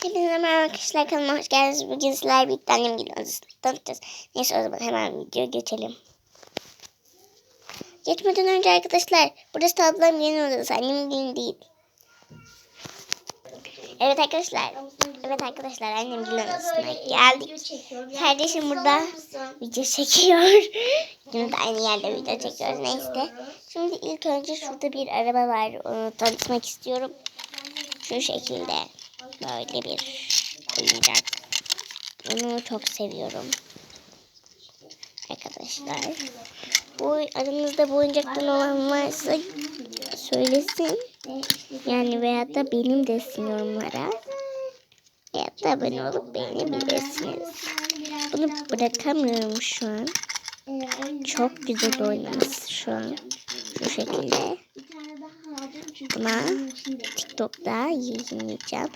Hepinize merhaba arkadaşlar kanalıma hoş geldiniz. Bugün sizlerle birlikte annem geliyoruz. Tanıtacağız. Neyse o zaman hemen video geçelim. Geçmeden önce arkadaşlar burası ablam yeni odası. Annemin gelin değil. Evet arkadaşlar. Evet arkadaşlar annem gelin odasına geldik. Kardeşim burada video çekiyor. Şimdi de aynı yerde video çekiyoruz. Neyse. Şimdi ilk önce şurada bir araba var. Onu tanıtmak istiyorum. Şu şekilde. Böyle bir oyuncak. Bunu çok seviyorum. Arkadaşlar. Bu aranızda bu oyuncaktan olan varsa söylesin. Yani veyahut da benim desin yorumlara. Veyahut da abone olup beğenebilirsiniz. Bunu bırakamıyorum şu an. Çok güzel oynaması şu an. Şu şekilde. Buna TikTok'ta yayınlayacağım.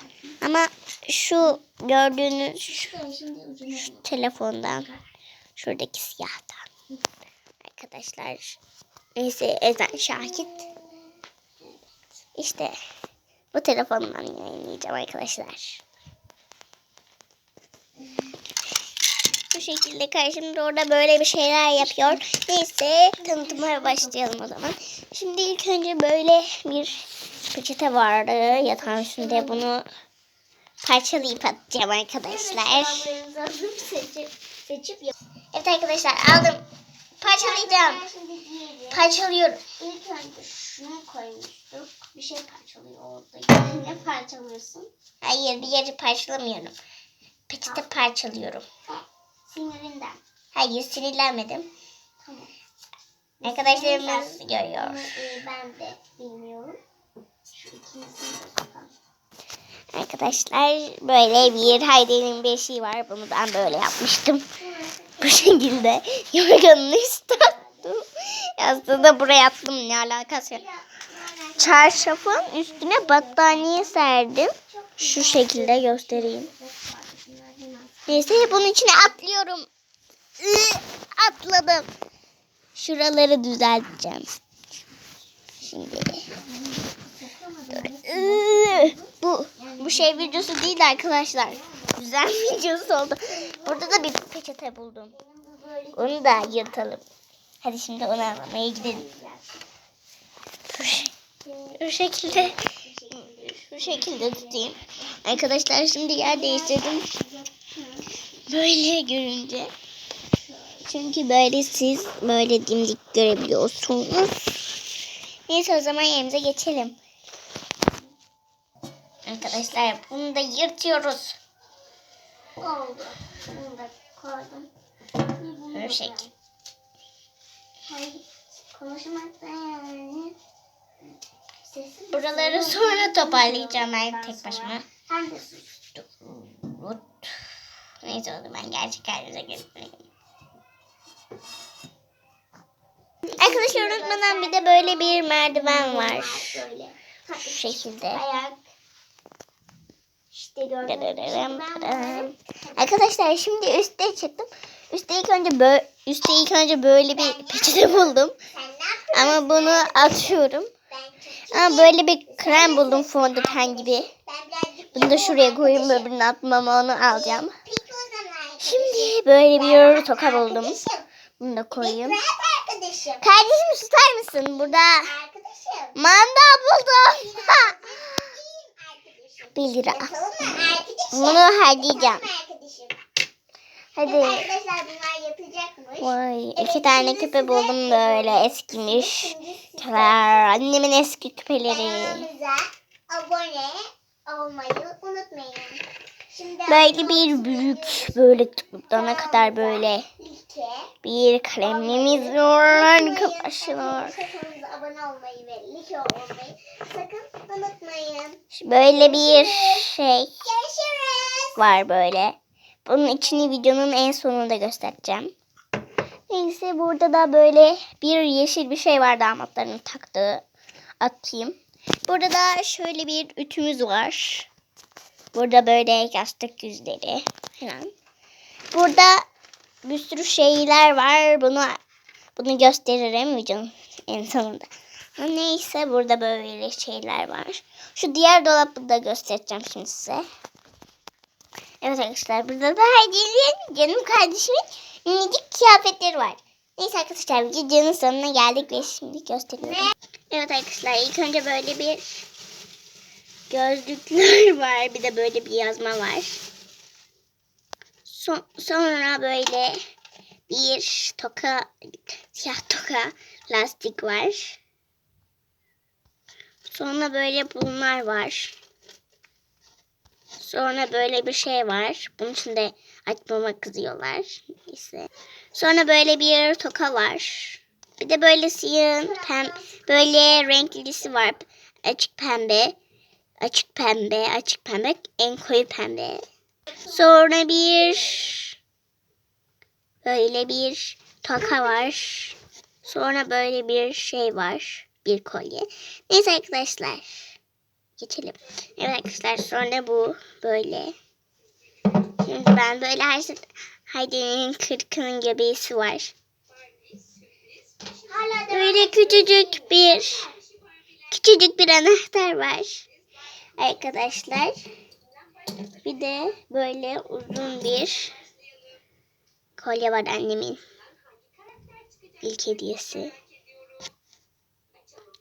Ama şu gördüğünüz şu, şu telefondan şuradaki siyahtan. Arkadaşlar neyse Ezen Şahit. İşte bu telefondan yayınlayacağım arkadaşlar. Bu şekilde karşımda orada böyle bir şeyler yapıyor. Neyse tanıtıma başlayalım o zaman. Şimdi ilk önce böyle bir peçete vardı yatağın üstünde bunu parçalayıp atacağım arkadaşlar. seçip, seçip yap. Evet arkadaşlar aldım. Parçalayacağım. Parçalıyorum. İlk önce şunu koymuştuk. Bir şey parçalıyor orada. Ne parçalıyorsun? Hayır bir yeri parçalamıyorum. Peçete parçalıyorum. Sinirinden. Hayır sinirlenmedim. Tamam. Arkadaşlarımız görüyor. e, ben de bilmiyorum. Şu ikincisini. Arkadaşlar böyle bir Haydi'nin şey var. Bunu ben böyle yapmıştım. Bu şekilde yorganın üstü attım. Aslında buraya attım ne alakası yok. Çarşafın üstüne battaniye serdim. Şu şekilde göstereyim. Neyse bunun içine atlıyorum. Atladım. Şuraları düzelteceğim. Şimdi. Bu bu şey videosu değil arkadaşlar. Güzel videosu oldu. Burada da bir peçete buldum. Onu da yırtalım. Hadi şimdi onu almaya gidelim. Şu şekilde şu şekilde tutayım. Arkadaşlar şimdi yer değiştirdim. Böyle görünce. Çünkü böyle siz böyle dimdik görebiliyorsunuz. Neyse o zaman yerimize geçelim. Arkadaşlar bunu da yırtıyoruz. Oldu. Bunu da koydum. Konuşmaktan yani. Sesim Buraları sonra toparlayacağım ben tek başıma. Hem de sus. Neyse o zaman gerçek halimize gösterelim. Arkadaşlar unutmadan bir de böyle bir merdiven var. Şu şekilde. Ayak. İşte gördüğünüz gibi bunları Arkadaşlar şimdi üste çıktım. Üste ilk önce böyle üstte ilk önce böyle bir peçete buldum. Ama bunu atıyorum. Ama böyle bir krem buldum fondöten gibi. Bunu da şuraya koyayım öbürünü atmam onu alacağım. Şimdi böyle bir toka buldum. Bunu da koyayım. Kardeşim susar mısın? Burada manda buldum. Arkadaşım. Bir lira. Bunu harcayacağım. Hadi. Evet arkadaşlar bunlar yapacakmış. Vay iki tane küpe buldum böyle eskimiş. Küpeler. Annemin eski küpeleri. kanalımıza abone olmayı unutmayın. Şimdi Böyle bir büyük böyle dana kadar böyle bir kalemimiz var arkadaşlar. Kanalımıza abone olmayı ve like olmayı. Böyle bir şey var böyle. Bunun içini videonun en sonunda göstereceğim. Neyse burada da böyle bir yeşil bir şey var damatların taktığı. Atayım. Burada da şöyle bir ütümüz var. Burada böyle yastık yüzleri falan. Burada bir sürü şeyler var. Bunu bunu gösteririm videonun en sonunda. Neyse burada böyle şeyler var. Şu diğer dolabı da göstereceğim şimdi size. Evet arkadaşlar burada da Haydi'nin canım kardeşimin minicik kıyafetleri var. Neyse arkadaşlar videonun sonuna geldik ve şimdi gösteriyorum. Evet arkadaşlar ilk önce böyle bir gözlükler var. Bir de böyle bir yazma var. Son- sonra böyle bir toka, siyah toka lastik var. Sonra böyle bunlar var. Sonra böyle bir şey var. Bunun için de açmama kızıyorlar. Neyse. Sonra böyle bir toka var. Bir de böyle siyah, pem, böyle renklisi var. Açık pembe, açık pembe, açık pembe, en koyu pembe. Sonra bir böyle bir toka var. Sonra böyle bir şey var. Bir kolye. Neyse arkadaşlar. Geçelim. Evet arkadaşlar sonra bu böyle. Şimdi ben böyle her şey... Haydi'nin kırkının göbeğisi var. Böyle küçücük bir küçücük bir anahtar var. Arkadaşlar. Bir de böyle uzun bir kolye var annemin. İlk hediyesi.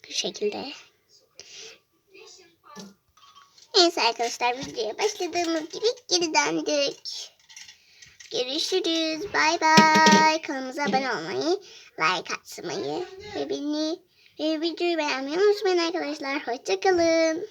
Şekilde. Neyse arkadaşlar videoya başladığımız gibi geri döndük. Görüşürüz. Bay bay. Kanalımıza abone olmayı, like atmayı ve beni ve videoyu beğenmeyi unutmayın arkadaşlar. Hoşçakalın.